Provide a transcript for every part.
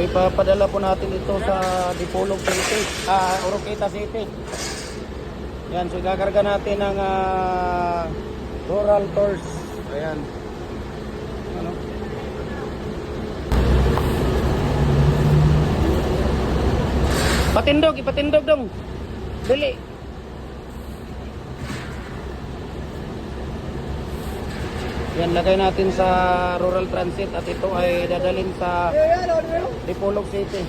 Ipapadala po natin ito sa Dipolog City, ah, Oroqueta City. Yan, so igakarga natin ng ah, rural tours. Ayan. Ano? Patindog, ipatindog dong. Dili. Yan, lagay natin sa rural transit at ito ay dadalhin sa Dipolog City.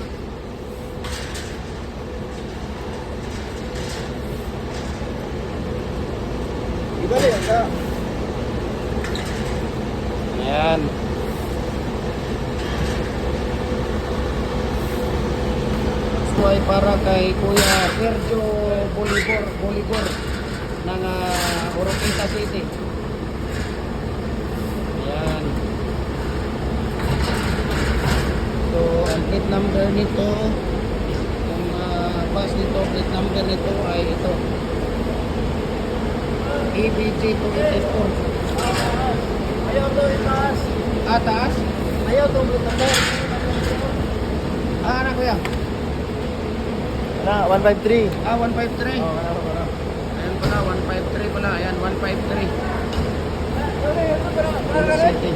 Ayan. Ito ay para kay Kuya Sergio Bolibor, Bolibor ng uh, Oroqueta City. Ayan. So, ang plate number nito, yung uh, bus nito, plate number nito ay ito. EBG 284. Ayaw to itaas. Ah, taas? Ayaw to itaas. Ah, anak kuya. Na, 153. Ah, 153. Oh, kana ko kana. Ayan pala, 153 pala. Ayan, 153. Ano yun? Ano City.